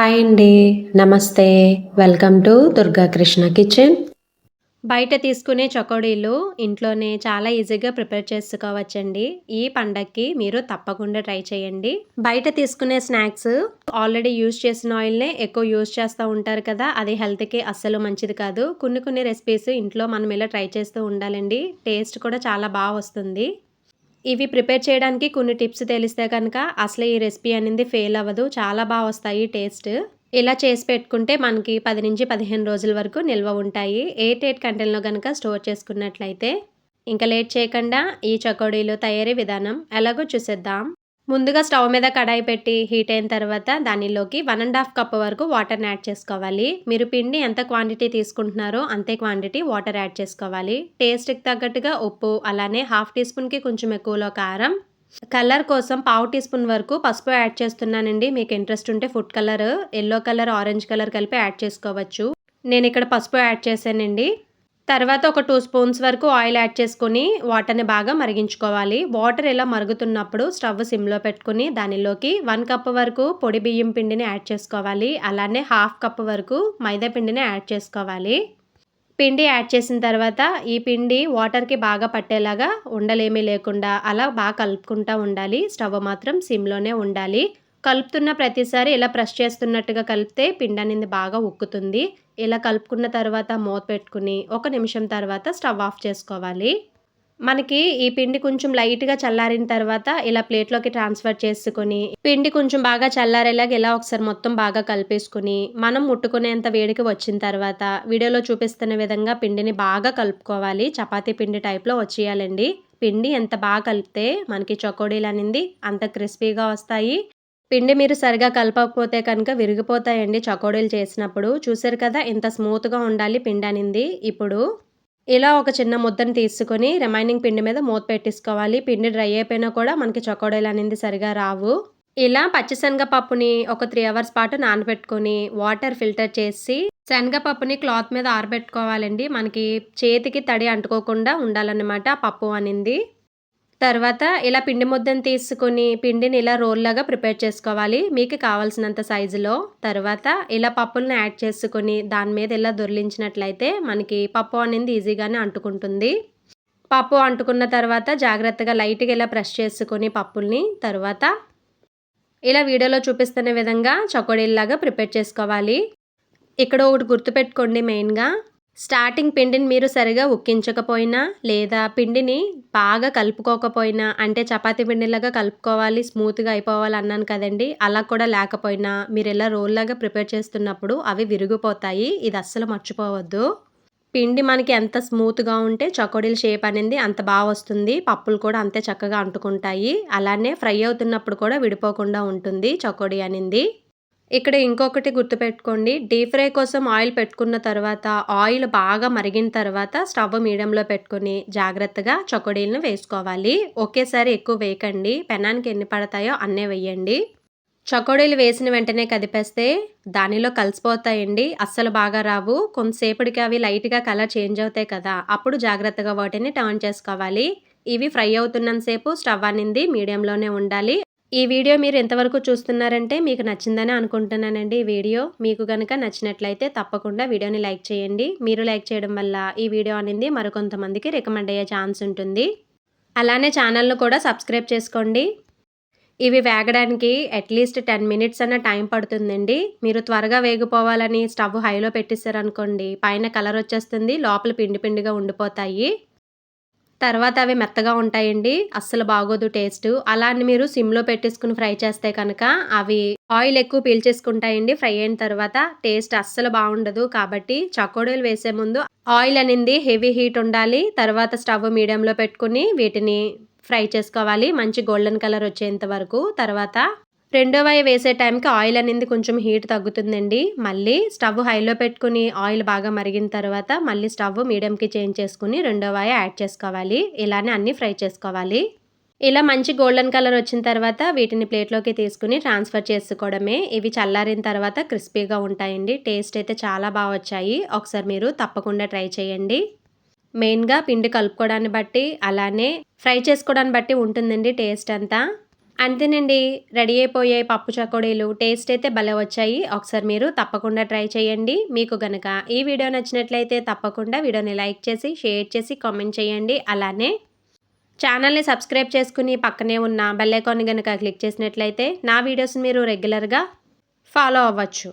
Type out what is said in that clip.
Hi అండి నమస్తే. Welcome to Durga Krishna kitchen బయట తీసుకునే చకోడీలు ఇంట్లోనే చాలా ఈజీగా ప్రిపేర్ చేసుకోవచ్చండి. ఈ పండక్కి మీరు తప్పకుండా ట్రై చేయండి. బయట తీసుకునే స్నాక్స్ ఆల్రెడీ యూజ్ చేసిన ఆయిల్నే ఎక్కువ యూజ్ చేస్తూ ఉంటారు కదా అది హెల్త్కి అస్సలు మంచిది కాదు. కొన్ని కొన్ని రెసిపీస్ ఇంట్లో మనం ఇలా ట్రై చేస్తూ ఉండాలండి. టేస్ట్ కూడా చాలా బాగా వస్తుంది. ఇవి ప్రిపేర్ చేయడానికి కొన్ని టిప్స్ తెలిస్తే కనుక అసలు ఈ రెసిపీ అనేది ఫెయిల్ అవ్వదు. చాలా బాగా వస్తాయి టేస్ట్. ఇలా చేసి పెట్టుకుంటే మనకి పది నుంచి పదిహేను రోజుల వరకు నిల్వ ఉంటాయి. ఎయిట్ ఎయిట్ కంటెన్లో కనుక స్టోర్ చేసుకున్నట్లయితే ఇంకా లేట్ చేయకుండా ఈ చకోడీలు తయారీ విధానం ఎలాగో చూసేద్దాం. ముందుగా స్టవ్ మీద కడాయి పెట్టి హీట్ అయిన తర్వాత దానిలోకి వన్ అండ్ హాఫ్ కప్ వరకు వాటర్ని యాడ్ చేసుకోవాలి. మీరు పిండి ఎంత క్వాంటిటీ తీసుకుంటున్నారో అంతే క్వాంటిటీ వాటర్ యాడ్ చేసుకోవాలి. టేస్ట్కి తగ్గట్టుగా ఉప్పు అలానే హాఫ్ టీ స్పూన్కి కొంచెం ఎక్కువలో కారం. కలర్ కోసం పావు టీ స్పూన్ వరకు పసుపు యాడ్ చేస్తున్నానండి. మీకు ఇంట్రెస్ట్ ఉంటే food colour yellow colour orange colour కలిపి యాడ్ చేసుకోవచ్చు. నేను ఇక్కడ పసుపు యాడ్ చేశానండి. తర్వాత ఒక టూ స్పూన్స్ వరకు ఆయిల్ యాడ్ చేసుకొని వాటర్ని బాగా మరిగించుకోవాలి. వాటర్ ఇలా మరుగుతున్నప్పుడు స్టవ్ సిమ్లో పెట్టుకుని దానిలోకి వన్ కప్ వరకు పొడి బియ్యం పిండిని యాడ్ చేసుకోవాలి. అలానే హాఫ్ కప్ వరకు మైదా పిండిని యాడ్ చేసుకోవాలి. పిండి యాడ్ చేసిన తర్వాత ఈ పిండి వాటర్కి బాగా పట్టేలాగా ఉండలేమీ లేకుండా అలా బాగా కలుపుకుంటూ ఉండాలి. స్టవ్ మాత్రం సిమ్లోనే ఉండాలి. కలుపుతున్న ప్రతిసారి ఇలా ప్రెస్ చేస్తున్నట్టుగా కలిపితే పిండి అనేది బాగా ఉక్కుతుంది. ఇలా కలుపుకున్న తర్వాత మూత పెట్టుకుని ఒక నిమిషం తర్వాత స్టవ్ ఆఫ్ చేసుకోవాలి. మనకి ఈ పిండి కొంచెం లైట్గా చల్లారిన తర్వాత ఇలా ప్లేట్లోకి ట్రాన్స్ఫర్ చేసుకొని పిండి కొంచెం బాగా చల్లారేలాగా ఇలా ఒకసారి మొత్తం బాగా కలిపేసుకుని మనం ముట్టుకునేంత వేడికి వచ్చిన తర్వాత వీడియోలో చూపిస్తున్న విధంగా పిండిని బాగా కలుపుకోవాలి. చపాతీ పిండి టైప్లో వచ్చేయాలండి. పిండి ఎంత బాగా కలిపితే మనకి చకోడీలు అనేది అంత క్రిస్పీగా వస్తాయి. పిండి మీరు సరిగా కలపకపోతే కనుక విరిగిపోతాయండి. చకోడీలు చేసినప్పుడు చూసారు కదా ఇంత స్మూత్గా ఉండాలి పిండి అనింది. ఇప్పుడు ఇలా ఒక చిన్న ముద్దను తీసుకొని రిమైనింగ్ పిండి మీద మూత పెట్టేసుకోవాలి. పిండి డ్రై అయిపోయినా కూడా మనకి చకోడీలు అనేది సరిగా రావు. ఇలా పచ్చిశనగపప్పుని ఒక త్రీ అవర్స్ పాటు నానబెట్టుకొని వాటర్ ఫిల్టర్ చేసి శనగపప్పుని క్లాత్ మీద ఆరబెట్టుకోవాలండి. మనకి చేతికి తడి అంటుకోకుండా ఉండాలన్నమాట ఆ పప్పు అనింది. తర్వాత ఇలా పిండి ముద్దను తీసుకుని పిండిని ఇలా రోల్లాగా ప్రిపేర్ చేసుకోవాలి. మీకు కావాల్సినంత సైజులో. తర్వాత ఇలా పప్పులను యాడ్ చేసుకొని దాని మీద ఇలా దొరిలించినట్లయితే మనకి పప్పు అనేది ఈజీగానే అంటుకుంటుంది. పప్పు అంటుకున్న తర్వాత జాగ్రత్తగా లైట్గా ఇలా ప్రెస్ చేసుకొని పప్పుల్ని తర్వాత ఇలా వీడియోలో చూపిస్తున్న విధంగా చకోడీల్లాగా ప్రిపేర్ చేసుకోవాలి. ఇక్కడ ఒకటి గుర్తుపెట్టుకోండి మెయిన్గా. స్టార్టింగ్ పిండిని మీరు సరిగా ఉక్కించకపోయినా లేదా పిండిని బాగా కలుపుకోకపోయినా అంటే చపాతీ పిండిలాగా కలుపుకోవాలి స్మూత్గా అయిపోవాలి అన్నాను కదండి. అలా కూడా లేకపోయినా మీరు ఇలా రోల్లాగా ప్రిపేర్ చేస్తున్నప్పుడు అవి విరిగిపోతాయి. ఇది అస్సలు మర్చిపోవద్దు. పిండి మనకి ఎంత స్మూత్గా ఉంటే చకోడీల షేప్ అనేది అంత బాగా వస్తుంది. పప్పులు కూడా అంతే చక్కగా అంటుకుంటాయి. అలానే ఫ్రై అవుతున్నప్పుడు కూడా విడిపోకుండా ఉంటుంది చకోడీ అనేది. ఇక్కడ ఇంకొకటి గుర్తుపెట్టుకోండి. డీప్ ఫ్రై కోసం ఆయిల్ పెట్టుకున్న తర్వాత ఆయిల్ బాగా మరిగిన తర్వాత స్టవ్ మీడియంలో పెట్టుకుని జాగ్రత్తగా చొక్కడీలను వేసుకోవాలి. ఒకేసారి ఎక్కువ వేయకండి. పెనానికి ఎన్ని పడతాయో అన్నే వేయండి. చకోడీలు వేసిన వెంటనే కదిపేస్తే దానిలో కలిసిపోతాయండి. అస్సలు బాగా రావు. కొంతసేపటికి అవి లైట్గా కలర్ చేంజ్ అవుతాయి కదా అప్పుడు జాగ్రత్తగా వాటిని టర్న్ చేసుకోవాలి. ఇవి ఫ్రై అవుతున్నంతసేపు స్టవ్ అనేది మీడియంలోనే ఉండాలి. ఈ వీడియో మీరు ఎంతవరకు చూస్తున్నారంటే మీకు నచ్చిందని అనుకుంటున్నానండి ఈ వీడియో. మీకు కనుక నచ్చినట్లయితే తప్పకుండా వీడియోని లైక్ చేయండి. మీరు లైక్ చేయడం వల్ల ఈ వీడియో అనేది మరికొంతమందికి రికమెండ్ అయ్యే ఛాన్స్ ఉంటుంది. అలానే ఛానల్ను కూడా సబ్స్క్రైబ్ చేసుకోండి. ఇవి వేగడానికి అట్లీస్ట్ టెన్ మినిట్స్ అన్న టైం పడుతుందండి. మీరు త్వరగా వేగిపోవాలని స్టవ్ హైలో పెట్టేశారనుకోండి పైన కలర్ వచ్చేస్తుంది లోపల పిండి పిండిగా ఉండిపోతాయి. తర్వాత అవి మెత్తగా ఉంటాయండి. అస్సలు బాగోదు టేస్ట్. అలా అని మీరు సిమ్లో పెట్టేసుకుని ఫ్రై చేస్తే కనుక అవి ఆయిల్ ఎక్కువ పీల్చేసుకుంటాయండి. ఫ్రై అయిన తర్వాత టేస్ట్ అస్సలు బాగుండదు. కాబట్టి చకోడీలు వేసే ముందు ఆయిల్ అనేది హెవీ హీట్ ఉండాలి. తర్వాత స్టవ్ మీడియంలో పెట్టుకుని వీటిని ఫ్రై చేసుకోవాలి. మంచి గోల్డెన్ కలర్ వచ్చేంత వరకు. తర్వాత రెండో వాయి వేసే టైంకి ఆయిల్ అనేది కొంచెం హీట్ తగ్గుతుందండి. మళ్ళీ స్టవ్ హైలో పెట్టుకుని ఆయిల్ బాగా మరిగిన తర్వాత మళ్ళీ స్టవ్ మీడియంకి చేంజ్ చేసుకుని రెండో వాయి యాడ్ చేసుకోవాలి. ఇలానే అన్నీ ఫ్రై చేసుకోవాలి. ఇలా మంచి గోల్డెన్ కలర్ వచ్చిన తర్వాత వీటిని ప్లేట్లోకి తీసుకుని ట్రాన్స్ఫర్ చేసుకోవడమే. ఇవి చల్లారిన తర్వాత క్రిస్పీగా ఉంటాయండి. టేస్ట్ అయితే చాలా బాగా వచ్చాయి. ఒకసారి మీరు తప్పకుండా ట్రై చేయండి. మెయిన్గా పిండి కలుపుకోవడాన్ని బట్టి అలానే ఫ్రై చేసుకోవడాన్ని బట్టి ఉంటుందండి టేస్ట్ అంతా. అంతేనండి. రెడీ అయిపోయే పప్పు చకోడీలు టేస్ట్ అయితే భలే వచ్చాయి. ఒకసారి మీరు తప్పకుండా ట్రై చేయండి. మీకు గనక ఈ వీడియో నచ్చినట్లయితే తప్పకుండా వీడియోని లైక్ చేసి షేర్ చేసి కామెంట్ చేయండి. అలానే ఛానల్ని సబ్స్క్రైబ్ చేసుకుని పక్కనే ఉన్న బెల్ గనక క్లిక్ చేసినట్లయితే నా వీడియోస్ మీరు రెగ్యులర్గా ఫాలో అవ్వచ్చు.